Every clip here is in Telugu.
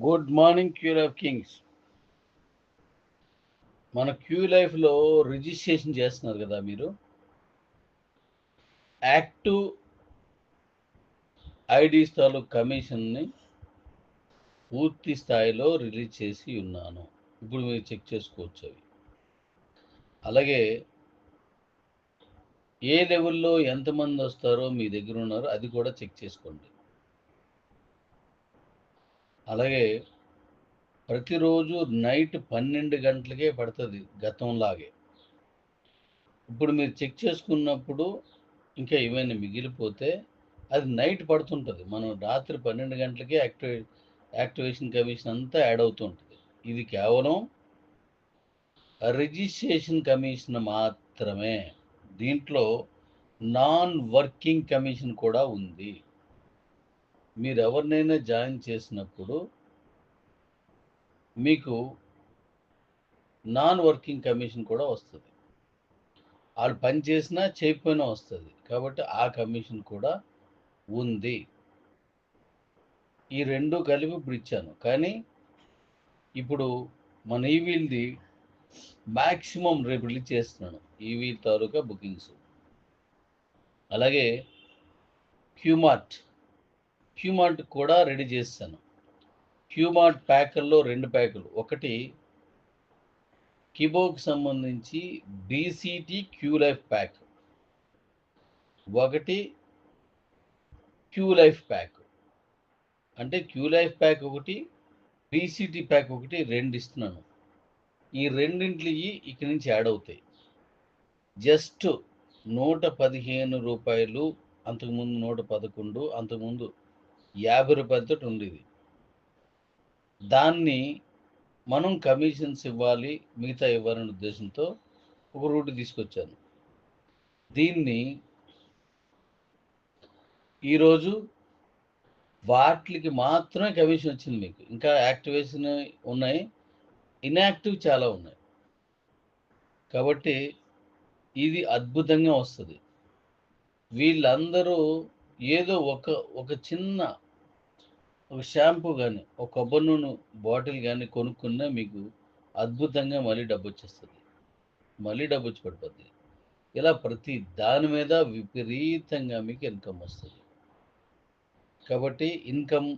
Good morning Q life kings మన క్యూ లైఫ్లో రిజిస్ట్రేషన్ చేస్తున్నారు కదా మీరు? యాక్టివ్ ఐడీస్ తాలూకు కమిషన్ని పూర్తి స్థాయిలో రిలీజ్ చేసి ఉన్నాను. ఇప్పుడు మీరు చెక్ చేసుకోవచ్చు అవి. అలాగే ఏ లెవెల్లో ఎంతమంది వస్తారో మీ దగ్గర ఉన్నారో అది కూడా చెక్ చేసుకోండి. అలాగే ప్రతిరోజు నైట్ పన్నెండు గంటలకే పడుతుంది గతంలాగే. ఇప్పుడు మీరు చెక్ చేసుకున్నప్పుడు ఇంకా ఏమైనా మిగిలిపోతే అది నైట్ పడుతుంటుంది. మనం రాత్రి పన్నెండు గంటలకే యాక్టివే యాక్టివేషన్ కమిషన్ అంతా యాడ్ అవుతుంటుంది. ఇది కేవలం రిజిస్ట్రేషన్ కమిషన్ మాత్రమే. దీంట్లో నాన్ వర్కింగ్ కమిషన్ కూడా ఉంది. మీరు ఎవరినైనా జాయిన్ చేసినప్పుడు మీకు నాన్ వర్కింగ్ కమిషన్ కూడా వస్తుంది. వాళ్ళు పని చేసినా చేయకపోయినా వస్తుంది. కాబట్టి ఆ కమిషన్ కూడా ఉంది. ఈ రెండు కలిపి ఇప్పుడు ఇచ్చాను. కానీ ఇప్పుడు మన ఈవీల్ది మ్యాక్సిమం రేపు రిలీజ్ చేస్తున్నాను. ఈవీ తాలూకా బుకింగ్స్. అలాగే క్యూమార్ట్. క్యూమార్ట్ కూడా రెడీ చేస్తాను క్యూమార్ట్ ప్యాకుల్లో రెండు ప్యాకులు. ఒకటి కిబోకి సంబంధించి బీసీటీ క్యూ లైఫ్ ప్యాక్. ఒకటి క్యూ లైఫ్ ప్యాక్. అంటే క్యూ లైఫ్ ప్యాక్ ఒకటి బీసీటీ ప్యాక్ ఒకటి రెండు ఇస్తున్నాను. ఈ రెండింటికి ఇక్కడి నుంచి యాడ్ అవుతాయి. జస్ట్ నూట పదిహేను రూపాయలు అంతకుముందు నూట పదకొండు అంతకుముందు యాభై రూపాయలతో ఉండేది. దాన్ని మనం కమిషన్స్ ఇవ్వాలి మిగతా ఇవ్వాలనే ఉద్దేశంతో ఒక రూట్ తీసుకొచ్చాను. దీన్ని ఈరోజు వాటికి మాత్రమే కమిషన్ వచ్చింది మీకు. ఇంకా యాక్టివేషన్ ఉన్నాయి ఇన్యాక్టివ్ చాలా ఉన్నాయి. కాబట్టి ఇది అద్భుతంగా వస్తుంది. వీళ్ళందరూ ఏదో ఒక ఒక చిన్న ఒక షాంపూ కానీ ఒక కొబ్బరి నూనె బాటిల్ కానీ కొనుక్కున్నా మీకు అద్భుతంగా మళ్ళీ డబ్బు వచ్చేస్తుంది మళ్ళీ డబ్బు వచ్చి పడిపోద్ది ఇలా ప్రతి దాని మీద విపరీతంగా మీకు ఇన్కమ్ వస్తుంది. కాబట్టి ఇన్కమ్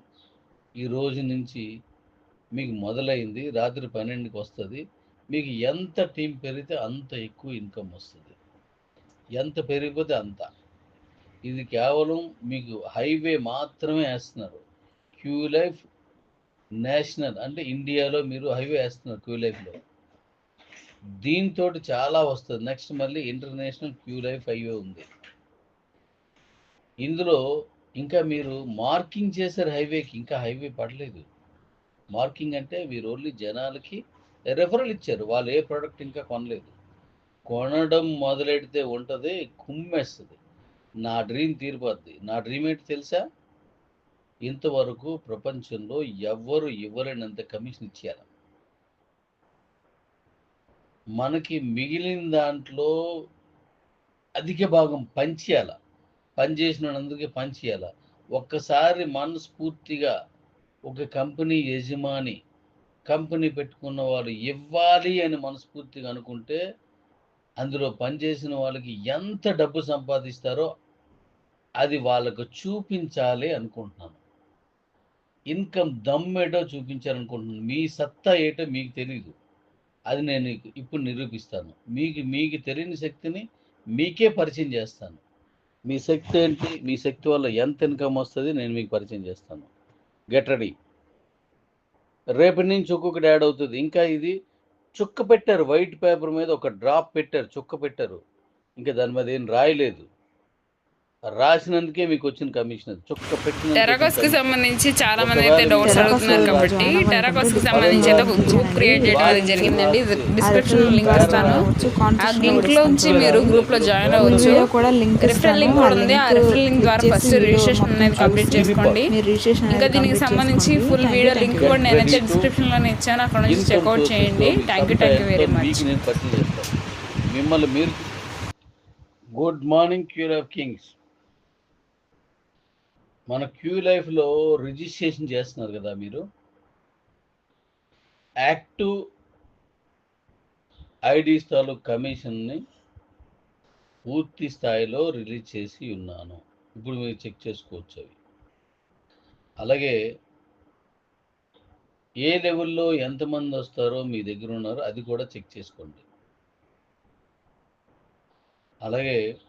ఈ రోజు నుంచి మీకు మొదలైంది. రాత్రి పన్నెండుకి వస్తుంది. మీకు ఎంత టీం పెరిగితే అంత ఎక్కువ ఇన్కమ్ వస్తుంది. ఎంత పెరిగిపోతే అంత. ఇది కేవలం మీకు హైవే మాత్రమే వేస్తున్నారు. క్యూ లైఫ్ నేషనల్ అంటే ఇండియాలో మీరు హైవే వేస్తున్నారు క్యూ లైఫ్లో దీంతో చాలా వస్తుంది. నెక్స్ట్ మళ్ళీ ఇంటర్నేషనల్ క్యూ లైఫ్ హైవే ఉంది. ఇందులో ఇంకా మీరు మార్కింగ్ చేశారు హైవేకి ఇంకా హైవే పడలేదు. మార్కింగ్ అంటే మీరు ఓన్లీ జనాలకి రెఫరల్ ఇచ్చారు. వాళ్ళు ఏ ప్రోడక్ట్ ఇంకా కొనలేదు. కొనడం మొదలెడితే ఉంటుంది కుమ్మేస్తుంది. నా డ్రీమ్ తీరిపోద్ది. నా డ్రీమ్ ఏంటి తెలుసా? ఇంతవరకు ప్రపంచంలో ఎవ్వరు ఇవ్వలేనంత కమిషన్ ఇచ్చారు. మనకి మిగిలిన దాంట్లో అధిక భాగం పంచేయాల పని చేసినందుకే పంచేయాల ఒక్కసారి మనస్ఫూర్తిగా ఒక కంపెనీ యజమాని కంపెనీ పెట్టుకున్న వాళ్ళు ఇవ్వాలి అని మనస్ఫూర్తిగా అనుకుంటే అందులో పనిచేసిన వాళ్ళకి ఎంత డబ్బు సంపాదిస్తారో అది వాళ్ళకు చూపించాలి అనుకుంటున్నాను. ఇన్కమ్ దమ్మేటో చూపించాలనుకుంటున్నాను మీ సత్తా ఏటో మీకు తెలియదు అది నేను ఇప్పుడు నిరూపిస్తాను. మీకు మీకు తెలియని శక్తిని మీకే పరిచయం చేస్తాను. మీ శక్తి ఏంటి? మీ శక్తి వల్ల ఎంత ఇన్కమ్ వస్తుంది? నేను మీకు పరిచయం చేస్తాను. Get ready. రేపటి నుంచి ఒక్కొక్కటి యాడ్ అవుతుంది. ఇంకా ఇది చుక్క పెట్టారు. వైట్ పేపర్ మీద ఒక డ్రాప్ పెట్టారు. చుక్క పెట్టారు. ఇంకా దాని మీద ఏం రాయలేదు. రాసినందుకే మీకు వచ్చిన కమిషన్ అది చుక్క పెట్టిన టెరాకోస్కి సంబంధించి చాలా మంది అయితే డౌట్స్ అడుగుతున్నారు కాబట్టి టెరాకోస్కి సంబంధించి అయితే ఒక గ్రూప్ క్రియేట్ చేయడం జరిగిందండి. డిస్క్రిప్షన్ లింక్ ఇస్తాను. ఆ లింక్ లోంచి మీరు గ్రూప్లో జాయిన్ అవ్వచ్చు. కూడా లింక్ రిఫరల్ లింక్ కూడా ఉంది. ఆ రిఫరల్ లింక్ ద్వారా ఫస్ట్ రిజిస్ట్రేషన్ అనేది కంప్లీట్ చేసుకోండి. ఇంకా దీనికి సంబంధించి ఫుల్ వీడియో లింక్ కూడా నేనైతే డిస్క్రిప్షన్లోనే ఇచ్చాను. అక్కడ నుంచి చెక్అవుట్ చేయండి. Thank you thank you very much మిమ్మల్ని మీరు good morning Q of kings మన క్యూ లైఫ్లో రిజిస్ట్రేషన్ చేస్తున్నారు కదా మీరు? యాక్టివ్ ఐడీస్ తాలూకు కమిషన్ని పూర్తి స్థాయిలో రిలీజ్ చేసి ఉన్నాను. ఇప్పుడు మీరు చెక్ చేసుకోవచ్చు అవి. అలాగే ఏ లెవెల్లో ఎంతమంది వస్తారో మీ దగ్గర ఉన్నారో అది కూడా చెక్ చేసుకోండి. అలాగే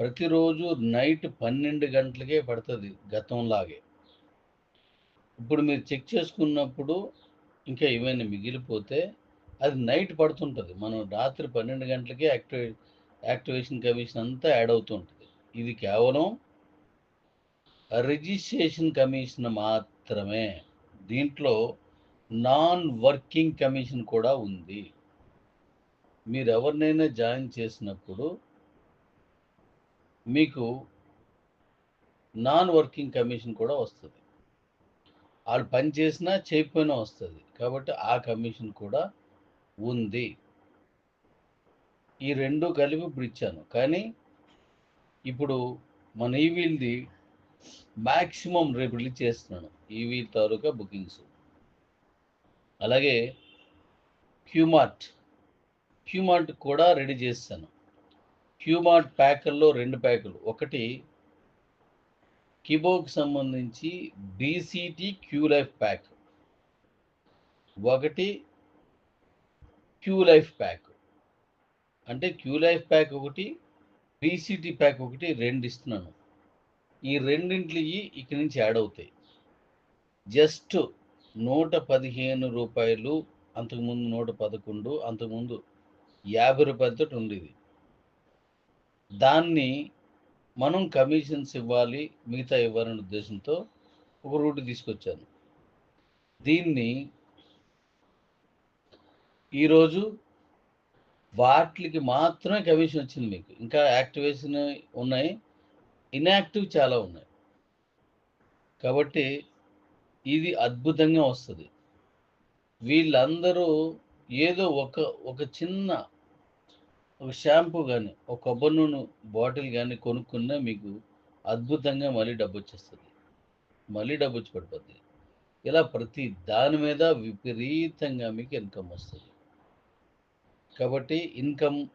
ప్రతిరోజు నైట్ పన్నెండు గంటలకే పడుతుంది గతంలాగే. ఇప్పుడు మీరు చెక్ చేసుకున్నప్పుడు ఇంకా ఏమైనా మిగిలిపోతే అది నైట్ పడుతుంటుంది. మనం రాత్రి పన్నెండు గంటలకే యాక్టివే యాక్టివేషన్ కమిషన్ అంతా యాడ్ అవుతుంటుంది. ఇది కేవలం రిజిస్ట్రేషన్ కమిషన్ మాత్రమే. దీంట్లో నాన్ వర్కింగ్ కమిషన్ కూడా ఉంది. మీరు ఎవరినైనా జాయిన్ చేసినప్పుడు మీకు నాన్ వర్కింగ్ కమిషన్ కూడా వస్తుంది. వాళ్ళు పని చేసినా చేయకపోయినా వస్తుంది. కాబట్టి ఆ కమిషన్ కూడా ఉంది. ఈ రెండు కలిపి ఇప్పుడు ఇచ్చాను. కానీ ఇప్పుడు మన ఈవీల్ది మ్యాక్సిమం రేపు రిలీజ్ చేస్తున్నాను. ఈవీ తాలూకా బుకింగ్స్ అలాగే క్యూమార్ట్ క్యూమార్ట్ కూడా రెడీ చేస్తాను. క్యూమార్ట్ ప్యాకుల్లో రెండు ప్యాకులు. ఒకటి కిబోకి సంబంధించి బీసీటీ క్యూ లైఫ్ ప్యాక్. ఒకటి క్యూ లైఫ్ ప్యాక్. అంటే క్యూ లైఫ్ ప్యాక్ ఒకటి బీసీటీ ప్యాక్ ఒకటి రెండు ఇస్తున్నాను. ఈ రెండింటికి ఇక్కడి నుంచి యాడ్ అవుతాయి. జస్ట్ నూట పదిహేను రూపాయలు అంతకుముందు నూట పదకొండు అంతకుముందు యాభై రూపాయలతో ఉండేది. దాన్ని మనం కమిషన్స్ ఇవ్వాలి మిగతా ఇవ్వాలనే ఉద్దేశంతో ఒక రూట్ తీసుకొచ్చాను. దీన్ని ఈరోజు వాటికి మాత్రమే కమిషన్ వచ్చింది మీకు. ఇంకా యాక్టివేషన్ ఉన్నాయి ఇన్యాక్టివ్ చాలా ఉన్నాయి. కాబట్టి ఇది అద్భుతంగా వస్తుంది. వీళ్ళందరూ ఏదో ఒక ఒక చిన్న ఒక షాంపూ కానీ ఒక కొబ్బరి నూనె బాటిల్ కానీ కొనుక్కున్నా మీకు అద్భుతంగా మళ్ళీ డబ్బు వచ్చేస్తుంది మళ్ళీ డబ్బు వచ్చి పడిపోద్ది ఇలా ప్రతి దాని మీద విపరీతంగా మీకు ఇన్కమ్ వస్తుంది. కాబట్టి ఇన్కమ్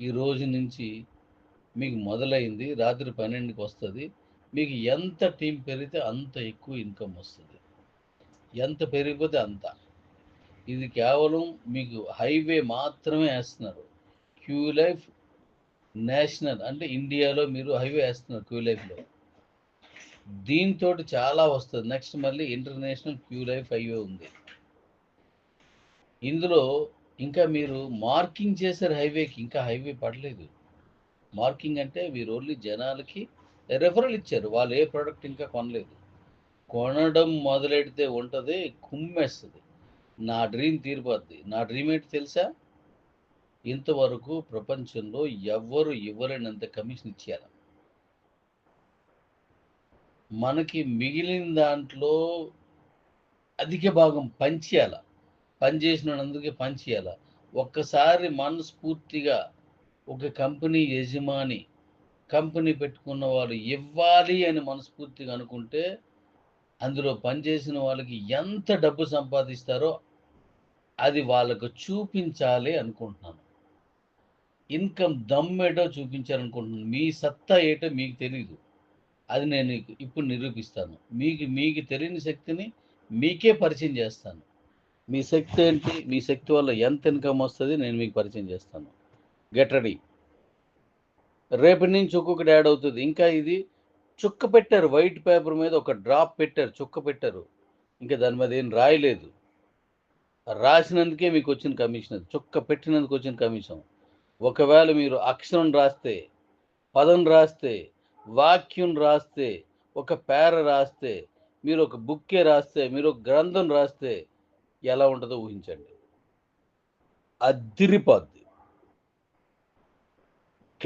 ఈ రోజు నుంచి మీకు మొదలైంది రాత్రి పన్నెండుకి వస్తుంది. మీకు ఎంత టీం పెరిగితే అంత ఎక్కువ ఇన్కమ్ వస్తుంది. ఎంత పెరిగిపోతే అంత. ఇది కేవలం మీకు హైవే మాత్రమే వేస్తున్నారు. క్యూ లైఫ్ నేషనల్ అంటే ఇండియాలో మీరు హైవే వేస్తున్నారు క్యూ లైఫ్లో దీంతో చాలా వస్తుంది. నెక్స్ట్ మళ్ళీ ఇంటర్నేషనల్ క్యూ లైఫ్ హైవే ఉంది. ఇందులో ఇంకా మీరు మార్కింగ్ చేశారు హైవేకి ఇంకా హైవే పడలేదు. మార్కింగ్ అంటే మీరు ఓన్లీ జనాలకి రెఫరల్ ఇచ్చారు. వాళ్ళు ఏ ప్రోడక్ట్ ఇంకా కొనలేదు. కొనడం మొదలెడితే ఉంటుంది కుమ్మేస్తుంది. నా డ్రీమ్ తీరిపోద్ది. నా డ్రీమ్ ఏంటి తెలుసా? ఇంతవరకు ప్రపంచంలో ఎవ్వరు ఇవ్వలేనంత కమిషన్ ఇచ్చేయాలి మనకి మిగిలిన దాంట్లో అధిక భాగం పంచేయాల. పని చేసినందుకే పంచేయాల. ఒక్కసారి మనస్ఫూర్తిగా ఒక కంపెనీ యజమాని కంపెనీ పెట్టుకున్న వాళ్ళు ఇవ్వాలి అని మనస్ఫూర్తిగా అనుకుంటే అందులో పనిచేసిన వాళ్ళకి ఎంత డబ్బు సంపాదిస్తారో అది వాళ్ళకు చూపించాలి అనుకుంటున్నాను. ఇన్కమ్ దమ్మేటో చూపించాలనుకుంటున్నాను మీ సత్తా ఏటో మీకు తెలియదు అది నేను ఇప్పుడు నిరూపిస్తాను. మీకు మీకు తెలియని శక్తిని మీకే పరిచయం చేస్తాను. మీ శక్తి ఏంటి? మీ శక్తి వల్ల ఎంత ఇన్కమ్ వస్తుంది? నేను మీకు పరిచయం చేస్తాను. Get ready. రేపటి నుంచి ఒక్కొక్కటి యాడ్ అవుతుంది. ఇంకా ఇది చుక్క పెట్టారు. వైట్ పేపర్ మీద ఒక డ్రాప్ పెట్టారు. చుక్క పెట్టారు. ఇంకా దాని మీద ఏం రాయలేదు. రాసినందుకే మీకు వచ్చిన కమిషన్ చుక్క పెట్టినందుకు వచ్చిన కమిషన్. ఒకవేళ మీరు అక్షరం రాస్తే పదం రాస్తే వాక్యం రాస్తే ఒక పేర రాస్తే మీరు ఒక బుక్కే రాస్తే మీరు ఒక గ్రంథం రాస్తే ఎలా ఉంటుందో ఊహించండి. అద్దిరిపోద్ది.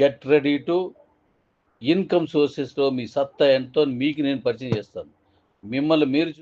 గెట్ రెడీ టు ఇన్కమ్ సోర్సెస్లో మీ సత్తా ఎంతో మీకు నేను పరిచయం చేస్తాను. మిమ్మల్ని మీరు చూ-